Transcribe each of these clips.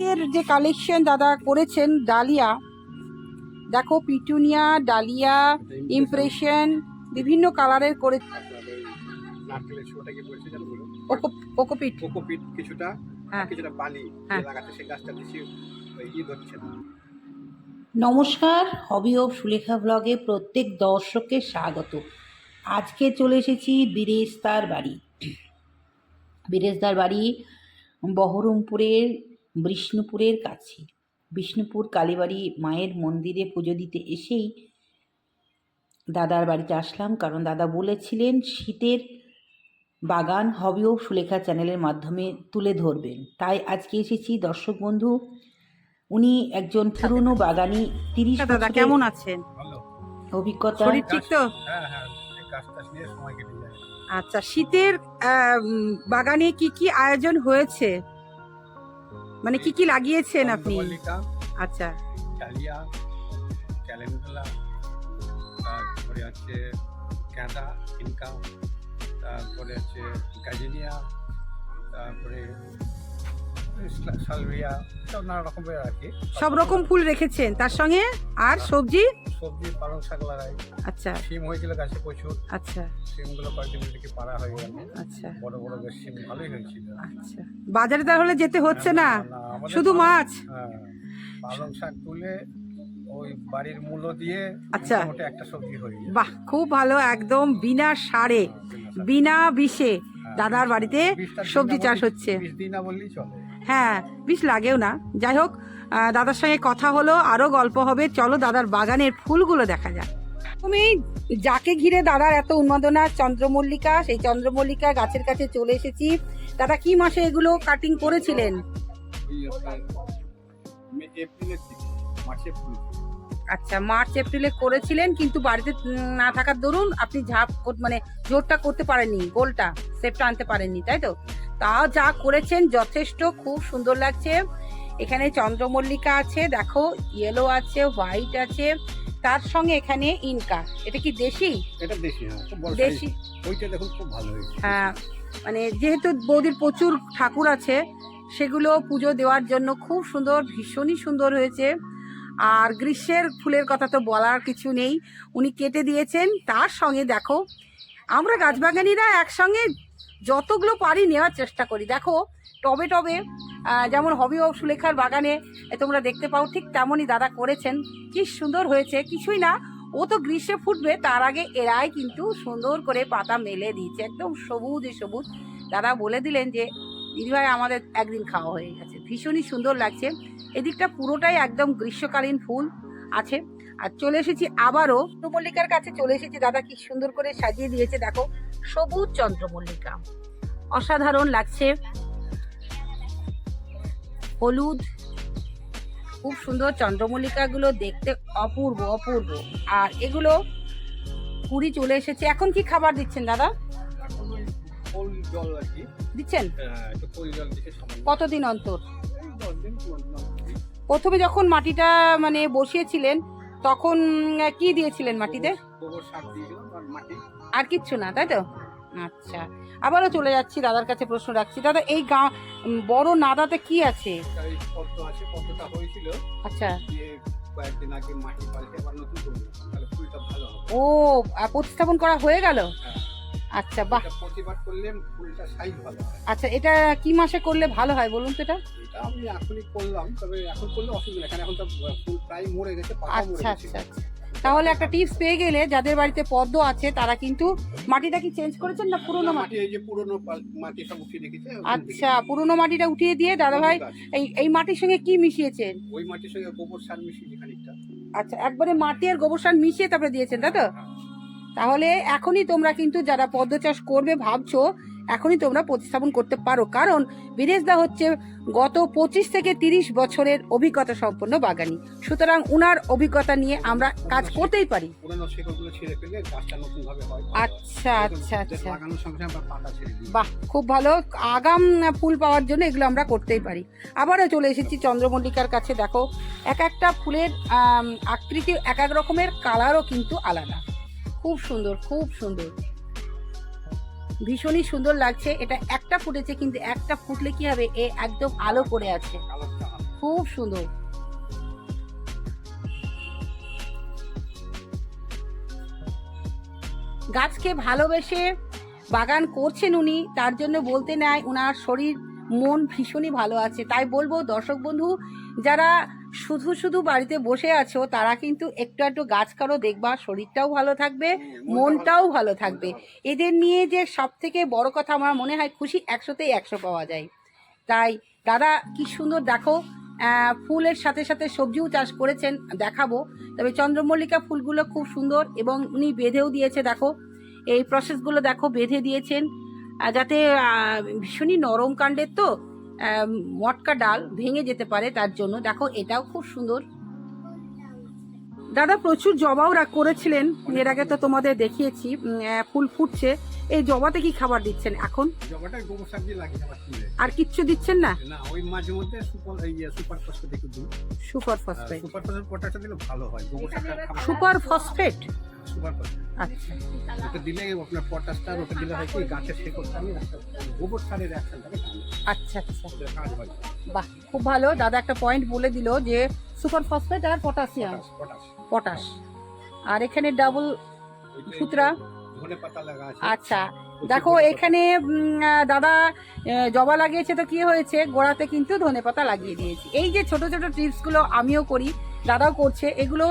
এর যে কালেকশন দাদা করেছেন ডালিয়া দেখো পিটুনিয়া ডালিয়া ইমপ্রেশন বিভিন্ন কালারের করে কোকোপিট কোকোপিট কিছুটা হ্যাঁ। কিছুটা বালি হ্যাঁ। লাগাতে সেই গাছটা বেশি ধরছে না নমস্কার হবি অফ সুলেখা ব্লগে প্রত্যেক দর্শককে স্বাগত আজকে চলে এসেছি বীরেস্তার বাড়ি বীরেস্তার বাড়ি বহরমপুরের বিষ্ণুপুরের কাছে। বিষ্ণুপুর কালীবাড়ি মায়ের মন্দিরে পুজো দিতে এসেই দাদার বাড়িতে আসলাম। কারণ দাদা বলেছিলেন শীতের বাগান হবেও সুলেখা চ্যানেলের মাধ্যমে তুলে ধরবেন। তাই আজকে এসেছি। দর্শক বন্ধু উনি একজন পুরনো বাগানি তিরিশ দাদা কেমন আছেন? অভিজ্ঞতা। শরীর ঠিক তো? হ্যাঁ হ্যাঁ এই গাছটা নিয়ে সময় কেটে যায়। আচ্ছা শীতের বাগানে কি কি আয়োজন হয়েছে? মানে কি কি লাগিয়েছেন আপনি? আচ্ছা। ডালিয়া ক্যালেন্ডুলা তারপরে আছে গাঁদা ইনকা তারপরে আছে গাজিনিয়া তারপরে সালভিয়া সব নানা রকমের আর কি। সব রকম ফুল রেখেছেন। তার সঙ্গে আর সবজি? সবজি পালং শাক লাগাই। আচ্ছা। শিম হয়েছিল গাছে প্রচুর। আচ্ছা। শিমগুলো কয়েকদিন থেকে পাড়া হয়ে গেল আচ্ছা। বড় বড় বেশ শিম ভালোই হয়েছিল। আচ্ছা। বাজারে তাহলে যেতে হচ্ছে না? শুধু মাছ? হ্যাঁ পালং শাক তুলে ওই বাড়ির মূলো দিয়ে আচ্ছা। একটা সবজি হয়ে বাহ খুব ভালো একদম বিনা সারে বিনা বিষে দাদার বাড়িতে সবজি চাষ হচ্ছে। দিই না বললেই চলে। হ্যাঁ বিষ লাগেও না। যাই হোক দাদার সঙ্গে কথা হলো আরও গল্প হবে। চলো দাদার বাগানের ফুলগুলো দেখা যাক। তুমি যাকে ঘিরে দাদার এত উন্মাদনা, চন্দ্রমল্লিকা, সেই চন্দ্রমল্লিকা গাছের কাছে চলে এসেছি। দাদা, কি মাসে এগুলো কাটিং করেছিলেন? এপ্রিলের মাসে ফুল। আচ্ছা মার্চ এপ্রিলে করেছিলেন কিন্তু বাড়িতে না থাকার দরুন আপনি ঝাপ মানে জোরটা করতে পারেননি গোলটা সেপটা আনতে পারেননি তাই তো? তাও যা করেছেন যথেষ্ট খুব সুন্দর লাগছে। এখানে চন্দ্রমল্লিকা আছে দেখো ইয়েলো আছে হোয়াইট আছে তার সঙ্গে এখানে ইনকা। এটা কি দেশি? এটা দেশি হ্যাঁ দেশি। ওইটা দেখুন খুব ভালো হয়েছে। হ্যাঁ মানে যেহেতু বৌদির প্রচুর ঠাকুর আছে সেগুলো পুজো দেওয়ার জন্য খুব সুন্দর ভীষণই সুন্দর হয়েছে। আর গ্রীষ্মের ফুলের কথা তো বলার কিছু নেই। উনি কেটে দিয়েছেন, তার সঙ্গে দেখো, আমরা গাছবাগানিরা একসঙ্গে যতগুলো পারি নেওয়ার চেষ্টা করি। দেখো, টবে টবে যেমন হবি ও সুলেখার বাগানে তোমরা দেখতে পাও, ঠিক তেমনই দাদা করেছেন। কি সুন্দর হয়েছে, কিছুই না, ও তো গ্রীষ্মে ফুটবে, তার আগে এরাই কিন্তু সুন্দর করে পাতা মেলে দিয়েছে, একদম সবুজ সবুজ। দাদা বলে দিলেন যে, দিদিভাই, আমাদের একদিন খাওয়া হয়ে গেছে। ভীষণই সুন্দর লাগছে। এদিকটা পুরোটাই একদম গ্রীষ্মকালীন ফুল আছে। আর চলে এসেছি আবারও চন্দ্রমল্লিকার কাছে চলে এসেছি। দাদা কি সুন্দর করে সাজিয়ে দিয়েছে, দেখো। সবুজ চন্দ্রমল্লিকা। অসাধারণ লাগছে। হলুদ। খুব সুন্দর চন্দ্রমল্লিকাগুলো দেখতে অপূর্ব অপূর্ব। আর এগুলো কুড়ি চলে এসেছে। এখন কি খাবার দিচ্ছেন দাদা? ফুল জল আর কি। দিচ্ছেন? হ্যাঁ একটু জল কতদিন অন্তর। প্রথমে যখন মাটিটা মানে বসিয়েছিলেন তখন কি দিয়েছিলেন মাটিতে? আর কিচ্ছু না তাই তো? আচ্ছা। আবারও চলে যাচ্ছি দাদার কাছে প্রশ্ন রাখছি। দাদা এই গা বড় নাদাতে কি আছে? আচ্ছা। ও প্রতিস্থাপন করা হয়ে গেল? হ্যাঁ। আচ্ছা বাহ। এটা প্রতিবার করলে ফুলটা সাইজ ভালো হয়। আচ্ছা এটা কি মাসে করলে ভালো হয় বলুন তো এটা? এটা আমি এখনই করলাম তবে এখন করলে অসুবিধা কারণ এখন তো ফুল প্রায় মরে গেছে পাতা মরে আচ্ছা গেছে। আচ্ছা আচ্ছা। তাহলে একটা টিপস পেয়ে গেলে যাদের বাড়িতে পদ্ম আছে তারা কিন্তু মাটিটা কি চেঞ্জ করেছেন না পুরনো মাটি এই যে পুরনো মাটি সব উঠিয়ে রেখেছে আচ্ছা পুরনো মাটিটা উঠিয়ে দিয়ে দাদা ভাই এই এই মাটির সঙ্গে কি মিশিয়েছেন? ওই মাটির সঙ্গে গোবর সার মিশিয়েছি খানিকটা। আচ্ছা একবারে মাটি আর গোবর সার মিশিয়ে তারপরে দিয়েছেন তাই তো? হ্যাঁ। তাহলে এখনই তোমরা কিন্তু যারা পদ্ম চাষ করবে ভাবছ এখনই তোমরা প্রতিস্থাপন করতে পারো। কারণ বিদেশদা হচ্ছে গত পঁচিশ থেকে তিরিশ বছরের অভিজ্ঞতা সম্পন্ন বাগানি। সুতরাং উনার অভিজ্ঞতা নিয়ে আমরা কাজ করতেই পারি। আচ্ছা আচ্ছা আচ্ছা। বাহ খুব ভালো। আগাম ফুল পাওয়ার জন্য এগুলো আমরা করতেই পারি। আবারও চলে এসেছি চন্দ্রমল্লিকার কাছে। দেখো এক একটা ফুলের আকৃতি এক এক রকমের কালারও কিন্তু আলাদা। খুব সুন্দর খুব সুন্দর। ভীষণই সুন্দর লাগছে। এটা একটা ফুটেছে, কিন্তু একটা ফুটলে কি হবে? এ একদম আলো করে আছে। খুব সুন্দর। গাছকে ভালোবেসে বাগান করছেন উনি, তার জন্য বলতে নাই ওনার শরীর, মন ভীষণই ভালো আছে। তাই বলব, দর্শক বন্ধু, যারা শুধু শুধু বাড়িতে বসে আছো তারা কিন্তু একটু একটু গাছ কারও দেখবা শরীরটাও ভালো থাকবে মনটাও ভালো থাকবে। এদের নিয়ে যে সব থেকে বড় কথা আমার মনে হয় খুশি একশোতেই একশো পাওয়া যায়। তাই দাদা কি সুন্দর দেখো ফুলের সাথে সাথে সবজিও চাষ করেছেন দেখাবো। তবে চন্দ্রমল্লিকা ফুলগুলো খুব সুন্দর এবং উনি বেঁধেও দিয়েছে দেখো। এই প্রসেসগুলো দেখো বেঁধে দিয়েছেন। যাতে ভীষণই নরম কাণ্ডের তো মটকা ডাল ভেঙে যেতে পারে তার জন্য। দেখো, এটাও খুব সুন্দর। দাদা, প্রচুর জবাও করেছিলেন। এর আগে তো তোমাদের দেখিয়েছি ফুল ফুটছে। এই জবাতে কি খাবার দিচ্ছেন এখন? জবাটা গোবর সার দিয়ে লাগিয়ে আবার তুলে আর কিচ্ছু দিচ্ছেন না? না ওই মাঝে মধ্যে সুপার সুপার ফসফেট একটু দিই সুপার ফসফেট। সুপার ফসফেট পটাশটা দিলে ভালো হয় গোবর খাবার। Super phosphate? Super phosphate. আচ্ছা। ওটা দিলে আপনার পটাশটা ওটা দিলে হয় কি গাছের শেকড়টা আমি গোবর সারের অ্যাকশনটাকে আচ্ছা আচ্ছা। কাজ হয়। বাহ খুব ভালো। দাদা একটা পয়েন্ট বলে দিল যে সুপার ফসফেট আর পটাশিয়াম। পটাশ আর এখানে ডাবল সুতরা? আচ্ছা দেখো এখানে দাদা জবা লাগিয়েছে তো কি হয়েছে? গোড়াতে কিন্তু ধনেপাতা লাগিয়ে দিয়েছি। এই যে ছোট ছোট টিপসগুলো আমিও করি দাদাও করছে এগুলো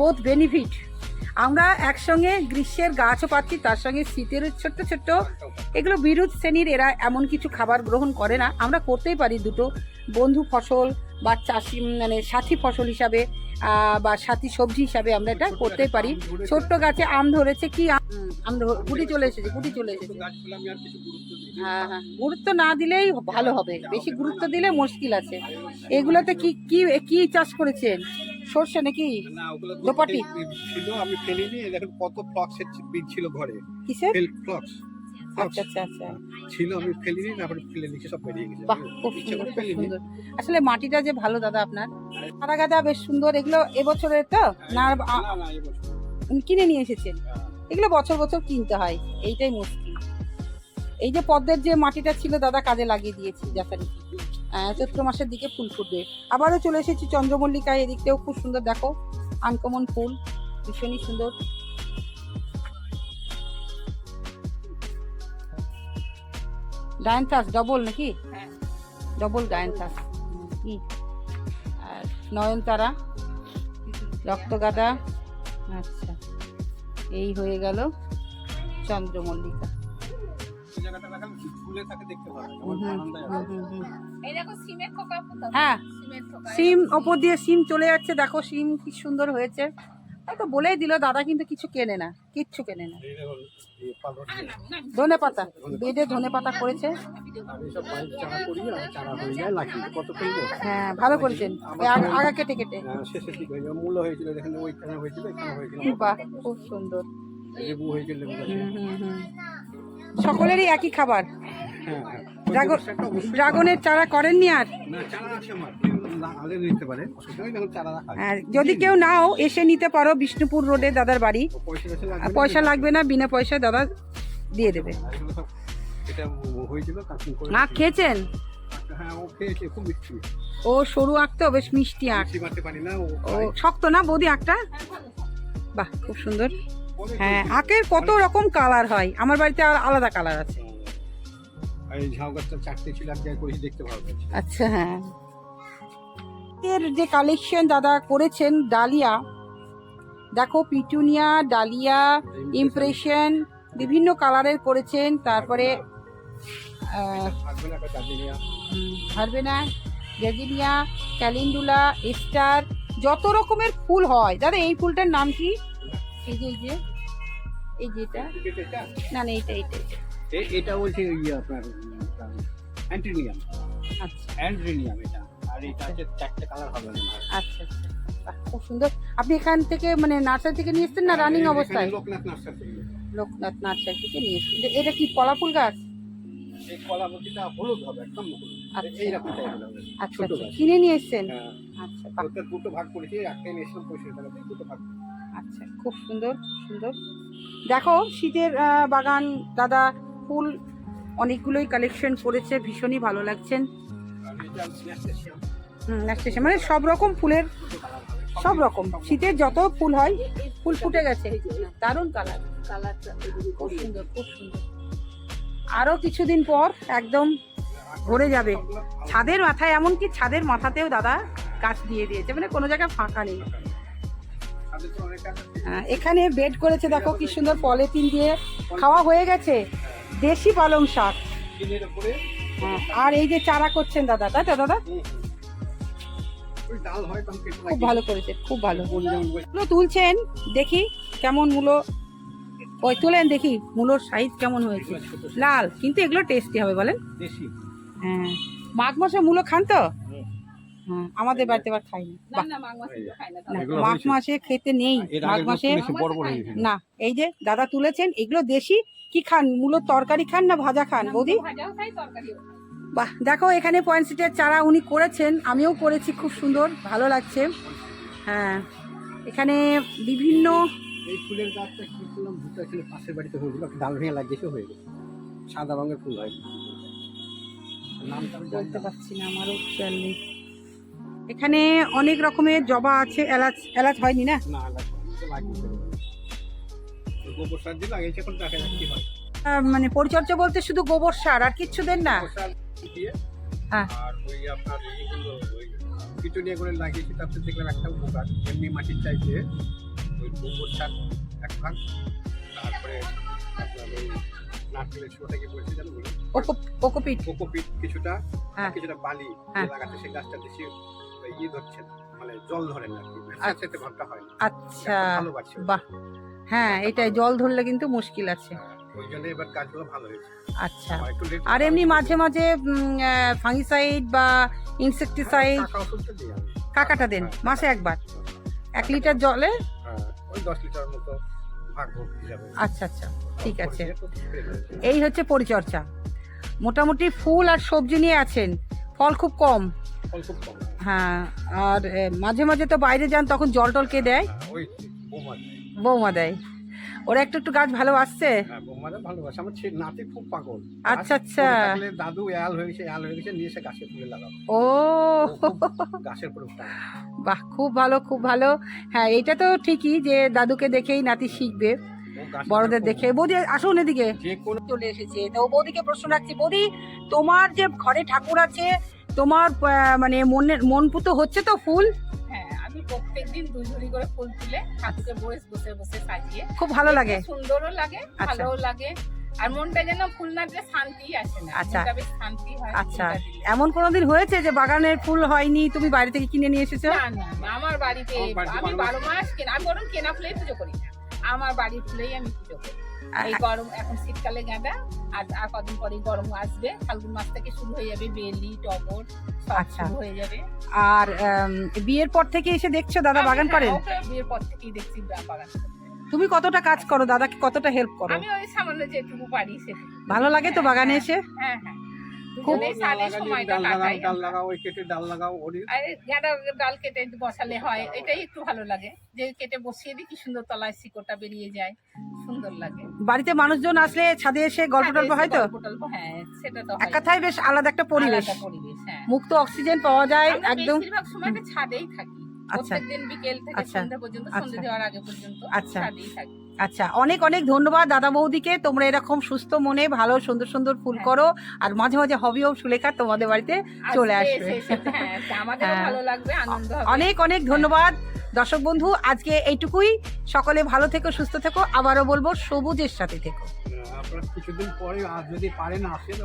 বোধ বেনিফিট আমরা একসঙ্গে গ্রীষ্মের গাছও পাচ্ছি তার সঙ্গে শীতের ছোট্ট ছোট্ট এগুলো বিরোধ শ্রেণির এরা এমন কিছু খাবার গ্রহণ করে না। আমরা করতেই পারি দুটো বন্ধু ফসল বা চাষি মানে সাথী ফসল হিসাবে। বা সাথী সবজি হিসাবে আমরা এটা করতে পারি। ছোট্ট গাছে আম ধরেছে কি আম? গুটি চলে এসেছে গুটি চলে এসেছে। গাছগুলো আমি আর কিছু গুরুত্ব না। হ্যাঁ হ্যাঁ গুরুত্ব না দিলেই ভালো হবে বেশি গুরুত্ব দিলে মুশকিল আছে। এগুলোতে কি কি কি চাষ করেছেন? সর্ষে নাকি? দোপাটি? ছিল আমি ফেলিনি কত ফ্লক্সের বীজ ছিল ঘরে। কিসের? ফ্লক্স। আচ্ছা আচ্ছা আচ্ছা ছিল আমি ফেলিনি তারপরে ফেলে নিচে সব বেরিয়ে গেছে। বাহ খুব সুন্দর খুব সুন্দর। আসলে মাটিটা যে ভালো দাদা আপনার। সারা গাদা বেশ সুন্দর এগুলো এবছরের তো? না কিনে নিয়ে এসেছেন? এগুলো বছর বছর কিনতে হয় এইটাই মুশকিল এই যে পদ্মের যে মাটিটা ছিল দাদা কাজে লাগিয়ে দিয়েছি যথারীতি চৈত্র মাসের দিকে ফুল ফুটবে। আবারও চলে এসেছি চন্দ্রমল্লিকায় এদিকটাও খুব সুন্দর দেখো আনকমন ফুল ভীষণই সুন্দর। ডায়ান্থাস ডবল নাকি? ডবল ডায়ান্থাস কি? আর নয়নতারা রক্তগাদা আচ্ছা। এই হয়ে গেল চন্দ্রমল্লিকা। হ্যাঁ। সিম ওপর দিয়ে সিম চলে যাচ্ছে দেখো সিম কি সুন্দর হয়েছে। তো বলেই দিল দাদা কিন্তু কিছু কেনে না কিচ্ছু কেনে না। ধনে পাতা বেডে ধনে পাতা করেছে। হয়ে ভালো করেছেন। আগা- কেটে কেটে। হয়ে বাহ খুব সুন্দর। সকলেরই একই খাবার। হ্যাঁ হ্যাঁ। ড্রাগনের চারা করেননি আর? নিতে পারে। আর যদি কেউ নাও এসে নিতে পারো বিষ্ণুপুর রোডে দাদার বাড়ি। পয়সা লাগবে না। বিনা পয়সায় দাদা দিয়ে দেবে। না খেয়েছেন? হ্যাঁ ও সরু আঁক তো বেশ মিষ্টি আঁক ও শক্ত না বৌদি আঁকটা বাহ খুব সুন্দর। হ্যাঁ আঁকের কত রকম কালার হয়। আমার বাড়িতে আর আলাদা কালার আছে। এই ঝাউ গাছটা চারটে ছিল এক দেখতে পারবে আচ্ছা হ্যাঁ। এর যে কালেকশন দাদা করেছেন ডালিয়া দেখো পিটুনিয়া ডালিয়া ইমপ্রেশন বিভিন্ন কালারের করেছেন। তারপরে হারবেনা গেজিনিয়া ক্যালেন্ডুলা স্টার যত রকমের ফুল হয়। দাদা এই ফুলটার নাম কি? এই যে এই যে এই যেটা না না এইটা এইটা এইটা। এটা বলছে আপনার অ্যান্টিনিয়াম আচ্ছা। অ্যান্ড্রিনিয়াম এটা। হয়। আচ্ছা আচ্ছা। খুব সুন্দর। আপনি এখান থেকে মানে নার্সারি থেকে নিয়ে এসছেন না রানিং অবস্থায়? লোকনাথ নার্সারি। লোকনাথ নার্সারি থেকে নিয়ে এসছেন। এটা- কি পলা ফুল গাছ? আচ্ছা। আচ্ছা আচ্ছা। কিনে নিয়ে এসছেন? হ্যাঁ। আচ্ছা দুটো ভাগ করেছি একটাই নিয়েছিলাম পঁয়ষট্টি টাকা দুটো ভাগ আচ্ছা খুব সুন্দর সুন্দর। দেখো শীতের বাগান দাদা ফুল অনেকগুলোই কালেকশন করেছে ভীষণই ভালো লাগছেন। নেক্সট স্টেশন মানে সব রকম ফুলের সব রকম। শীতের যত ফুল হয় ফুল ফুটে গেছে। দারুণ কালার খুব সুন্দর খুব সুন্দর। আরও কিছুদিন পর একদম ভরে যাবে। ছাদের মাথায় এমনকি ছাদের মাথাতেও দাদা গাছ দিয়ে দিয়েছে। মানে কোনো জায়গায় ফাঁকা নেই। এখানে বেড করেছে দেখো কি সুন্দর পলিথিন দিয়ে। খাওয়া হয়ে গেছে। দেশি পালং শাক। হ্যাঁ, আর এই যে চারা করছেন দাদা তাই তো দাদা? খুব ভালো করেছে খুব ভালো। মূলো তুলছেন দেখি কেমন মূলো। ওই তুলেন দেখি মূলোর সাইজ কেমন হয়েছে। লাল কিন্তু এগুলো টেস্টি হবে বলেন। হ্যাঁ। মাঘ মাসে মূলো খান তো? হ্যাঁ আমাদের বাড়িতে আবার খাই না। মাঘ মাসে খেতে নেই। মাঘ মাসে না এই যে দাদা তুলেছেন এগুলো দেশি কি খান? মূলোর তরকারি খান না ভাজা খান? বৌদি? বাহ দেখো এখানে পয়েন্ট সিটের চারা উনি করেছেন আমিও করেছি খুব সুন্দর ভালো লাগছে। হ্যাঁ এখানে বিভিন্ন এই ফুলের গাছটা কি করলাম দুটো ছিল পাশের বাড়িতে হয়েছিল ডাল ভেঙে লাগিয়েছে হয়ে গেছে। সাদা রঙের ফুল হয়। নামটা আমি বলতে পারছি না আমারও খেয়াল নেই। এখানে অনেক রকমের জবা আছে এলাচ এলাচ হয়নি না? মানে পরিচর্যা বলতে শুধু গোবর সার আর কিচ্ছু দেন না? দিয়ে হ্যাঁ। আর ওই আপনার এইগুলো ওই পিটুনিয়া করে লাগিয়েছি তারপরে দেখলাম একটা উপকার। এমনি মাটির চাইতে ওই গোবর সার এক ভাগ তারপরে আপনার ওই নারকেলের বলছি জানো বলে। Cocoa- cocopeat. কোকোপিট কিছুটা হ্যাঁ। কিছুটা বালি হ্যাঁ। লাগাতে সেই গাছটা বেশি ইয়ে ধরছে না মানে জল ধরে না আচ্ছা। ভাবটা হয় আচ্ছা। ভালো বাহ। হ্যাঁ এটাই জল ধরলে কিন্তু মুশকিল আছে। ওই জন্য এবার গাছগুলো ভালো হয়েছে। আচ্ছা। আর এমনি মাঝে মাঝে ফাঙ্গিসাইড বা ইনসেকটিসাইড কাকাটা দেন মাসে একবার? এক লিটার জলে? হ্যাঁ, ওই দশ লিটার মতো আচ্ছা আচ্ছা ঠিক আছে। এই হচ্ছে পরিচর্যা। মোটামুটি ফুল আর সবজি নিয়ে আছেন। ফল খুব কম। হ্যাঁ আর মাঝে মাঝে তো বাইরে যান তখন জল টল কে দেয়? হ্যাঁ, বৌমা দেয়। ওরা একটু একটু গাছ ভালো আসছে? হ্যাঁ ভালোবাসে। আমার নাতি খুব পাগল। আচ্ছা, আচ্ছা। দাদু এয়াল হয়ে গেছে এয়াল হয়ে গেছে নিয়ে এসে গাছে তুলে লাগাও ও। গাছের প্রতি বাহ খুব ভালো খুব ভালো। হ্যাঁ এটা তো ঠিকই যে দাদুকে দেখেই নাতি শিখবে বড়দের দেখে। বৌদি আসুন এদিকে। চলে এসেছে। তো বৌদিকে প্রশ্ন রাখছি। বৌদি তোমার যে ঘরে ঠাকুর আছে তোমার মানে মনের মন পুতো হচ্ছে তো ফুল? আমি প্রত্যেকদিন দুই ঝুড়ি করে ফুল তুলে ঠাকুরকে বসে বসে বসে সাজিয়ে খুব ভালো লাগে। সুন্দরও লাগে আচ্ছা। ভালোও লাগে। আর মনটা যেন ফুল না দিলে শান্তি আসে না। আচ্ছা। বেশ শান্তি হয় আচ্ছা। এমন কোনোদিন হয়েছে যে বাগানের ফুল হয়নি তুমি বাড়ি থেকে কিনে নিয়ে এসেছ? না না আমার বাড়িতে আমি বারো বারো মাস কেনা আমি বরং কেনা ফুলেই পুজো করি না। আমার বাড়ির ফুলেই আমি পুজো করি। এই গরম এখন শীতকালে গাঁদা আর আর কদিন পরে গরম আসবে। ফাল্গুন মাস থেকে শুরু হয়ে যাবে বেলি টগর আচ্ছা। হয়ে যাবে। আর বিয়ের পর থেকে এসে দেখছ দাদা বাগান হ্যাঁ, করেন? বিয়ের পর থেকেই দেখছি বাগান তুমি কতটা কাজ করো? দাদাকে কতটা হেল্প করো? আমি ওই সামান্য যেটুকু পারি সেটুকু। ভালো লাগে তো বাগানে এসে? হ্যাঁ হ্যাঁ। ডাল লাগাও ওই কেটে ডাল লাগাও ওরই আর গাঁদা ডাল কেটে বসালে হয় এটাই একটু ভালো লাগে যে কেটে বসিয়ে দিই কি সুন্দর তলায় শিকড়টা বেরিয়ে যায় সুন্দর লাগে বাড়িতে মানুষজন আসলে ছাদে এসে গল্প টল্প হয় তো হ্যাঁ সেটা তো এক হয়। কথায় বেশ আলাদা একটা পরিবেশ হ্যাঁ মুক্ত অক্সিজেন পাওয়া যায় একদম বেশিরভাগ সময়টা ছাদেই থাকি আচ্ছা। প্রত্যেকদিন বিকেল থেকে আচ্ছা। সন্ধ্যা পর্যন্ত আচ্ছা। সন্ধ্যা দেওয়ার আগে পর্যন্ত আচ্ছা। ছাদেই থাকি আচ্ছা অনেক অনেক ধন্যবাদ দাদা বৌদিকে। তোমরা এরকম সুস্থ মনে ভালো সুন্দর সুন্দর ফুল হ্যাঁ। করো। আর মাঝে মাঝে হবিও সুলেখা তোমাদের বাড়িতে চলে আসবে, হ্যাঁ আমাদেরও হ্যাঁ। ভালো লাগবে আনন্দ হবে। অনেক অনেক ধন্যবাদ। দর্শক বন্ধু আজকে এইটুকুই। সকলে ভালো থেকো সুস্থ থেকো। আবারও বলব সবুজের সাথে থেকো। কিছুদিন পরে যদি পারেন আসেন